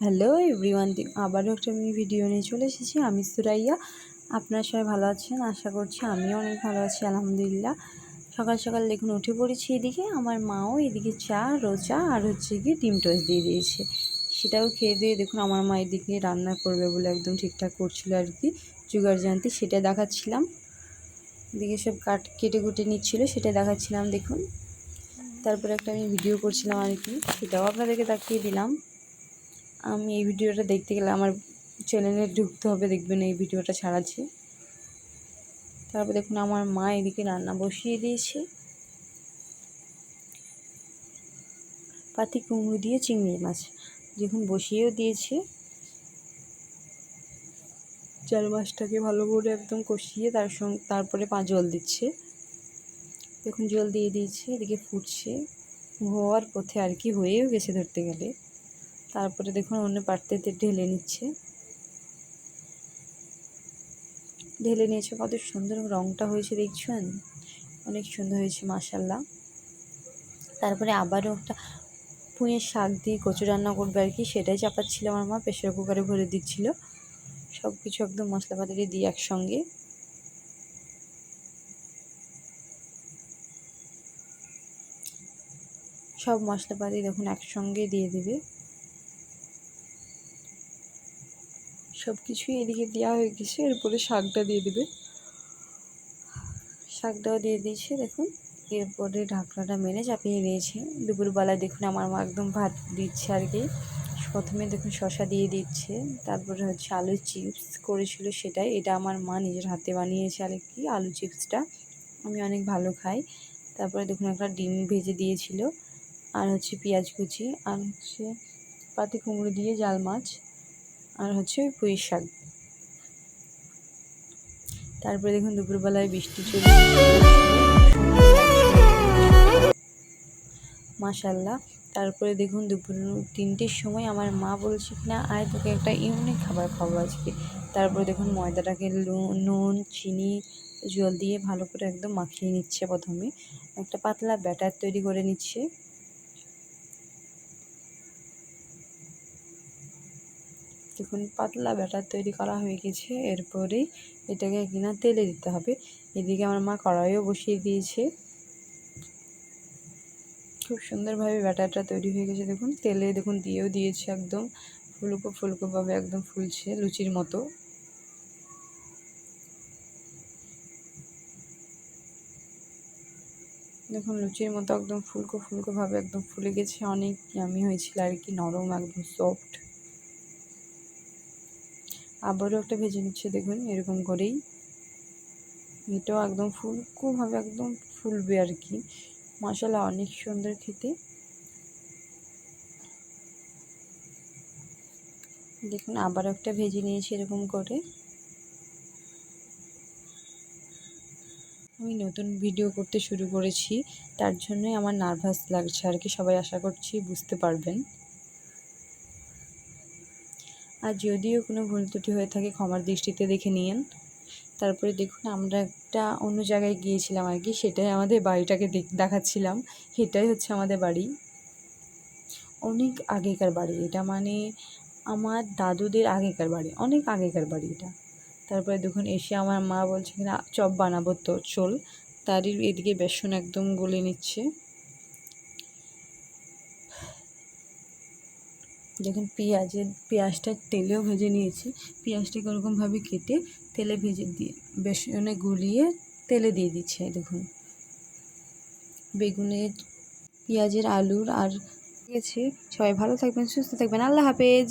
Hello everyone আবারও একটা আমি ভিডিও নিয়ে চলে এসেছি। আমি সুরাইয়া। আপনারা সবাই ভালো আছেন? আশা করছি আমিও অনেক ভালো আছি, আলহামদুলিল্লাহ। সকাল সকাল দেখুন, উঠে পড়েছি এদিকে। আমার মাও এদিকে চা রোজা আর হচ্ছে গিয়ে ডিম টোস্ট দিয়ে দিয়েছে। সেটাও খেয়ে দিয়ে দেখুন, আমার মা এদিকে রান্না করবে বলে একদম ঠিকঠাক করছিল আর কি। জুগার জানতে সেটা দেখাচ্ছিলাম। এদিকে সব কাট, কেটে কুটে নিচ্ছিলো, সেটা দেখাচ্ছিলাম দেখুন। তারপরে একটা আমি ভিডিও করছিলাম আর কি, সেটাও আপনাদেরকে দেখিয়ে দিলাম। আমি এই ভিডিওটা দেখতে গেলে আমার চ্যানেলে ঢুকতে হবে, দেখবেন এই ভিডিওটা ছাড়াচ্ছি। তারপর দেখুন আমার মা এদিকে রান্না বসিয়ে দিয়েছে। পাতি কুমড়ো দিয়ে চিংড়ি মাছ, দেখুন বসিয়েও দিয়েছে। চার মাছটাকে ভালো করে একদম কষিয়ে তার সঙ্গে তারপরে পা জল দিচ্ছে। দেখুন জল দিয়ে দিয়েছে, এদিকে ফুটছে। হওয়ার পথে আর কি হয়েও গেছে ধরতে গেলে। তারপরে দেখুন অন্য পাত্রেতে ঢেলে নিচ্ছে। ঢেলে নিয়েছে, কত সুন্দর রঙটা হয়েছে দেখছেন? অনেক সুন্দর হয়েছে মাসাল্লাহ তারপরে আবারও একটা পুঁয়ের শাক দিয়ে কচু রান্না করবে আর কি, সেটাই চাপাচ্ছিল আমার মা প্রেশার কুকারে ভরে দিচ্ছিল। সব কিছু একদম মশলাপাতি দিয়ে একসঙ্গে। সব মশলাপাতি দেখুন একসঙ্গে দিয়ে দেবে। সব কিছুই এদিকে দেওয়া হয়ে গেছে। এরপরে শাকটা দিয়ে দেবে। শাকটাও দিয়ে দিয়েছে, দেখুন। এরপরে ঢাকনাটা মেনে চাপিয়ে দিয়েছে। দুপুরবেলায় দেখুন আমার মা একদম ভাত দিচ্ছে আর কি। প্রথমে দেখুন শশা দিয়ে দিচ্ছে, তারপরে হচ্ছে আলু চিপস করেছিল সেটাই। এটা আমার মা নিজের হাতে বানিয়েছে আর কি, আলু চিপসটা। আমি অনেক ভালো খাই। তারপরে দেখুন একটা ডিম ভেজে দিয়েছিল, আর হচ্ছে পেঁয়াজ কুচি, আর হচ্ছে পাতি কুমড়ো দিয়ে জাল মাছ। আর হচ্ছে পুঁই শাক। তারপরে দেখুন দুপুরবেলায় বৃষ্টি চলে মাসাল্লাহ তারপরে দেখুন দুপুর তিনটের সময় আমার মা বলছে কি না আয়, তোকে একটা ইউনিক খাবার খাব আজকে। তারপরে দেখুন ময়দাটাকে নুন, চিনি, জল দিয়ে ভালো করে একদম মাখিয়ে নিচ্ছে প্রথমে। একটা পাতলা ব্যাটার তৈরি করে নিচ্ছে। দেখুন পাতলা ব্যাটার তৈরি করা হয়ে গেছে। এরপরেই এটাকে কিনা তেলে দিতে হবে। এদিকে আমার মা কড়াইও বসিয়ে দিয়েছে। খুব সুন্দরভাবে ব্যাটারটা তৈরি হয়ে গেছে। দেখুন, তেলে দেখুন দিয়েও দিয়েছে একদম ফুলকো ফুলকোভাবে একদম ফুলছে লুচির মতো। দেখুন, লুচির মতো একদম ফুলকো ফুলকোভাবে একদম ফুলে গেছে। অনেক আমি হয়েছিল আর কি, নরম, একদম সফট আবারও একটা ভেজে নিচ্ছে দেখুন এরকম করেই। এটাও একদম ফুল ফুলকোভাবে একদম ফুলবে আর কি। মশলা অনেক সুন্দর খেতে। দেখুন আবার একটা ভেজে নিয়েছি এরকম করে। আমি নতুন ভিডিও করতে শুরু করেছি, তার জন্যই আমার নার্ভাস লাগছে আর কি, সবাই আশা করছি বুঝতে পারবেন। আর যদিও কোনো ভুল ত্রুটি হয়ে থাকে, ক্ষমার দৃষ্টিতে দেখে নিন তারপরে দেখুন, আমরা একটা অন্য জায়গায় গিয়েছিলাম আর কি, সেটাই আমাদের বাড়িটাকে দেখাচ্ছিলাম। এটাই হচ্ছে আমাদের বাড়ি। অনেক আগেকার বাড়ি এটা মানে আমার দাদুদের আগেকার বাড়ি, অনেক আগেকার বাড়ি এটা। তারপরে দেখুন, এসে আমার মা বলছে কিনা চপ বানাবো তো, চল। তারই এদিকে বেসন একদম গলে নিচ্ছে। দেখুন পেঁয়াজের, পেঁয়াজটা তেলেও ভেজে নিয়েছি, পেঁয়াজটাকে ওরকমভাবে কেটে তেলে ভেজে দিয়ে, বেসনে গুলিয়ে তেলে দিয়ে দিচ্ছে দেখুন। বেগুনের পেঁয়াজের আলুর আর গেছে সবাই ভালো থাকবেন, সুস্থ থাকবেন। আল্লাহ হাফেজ।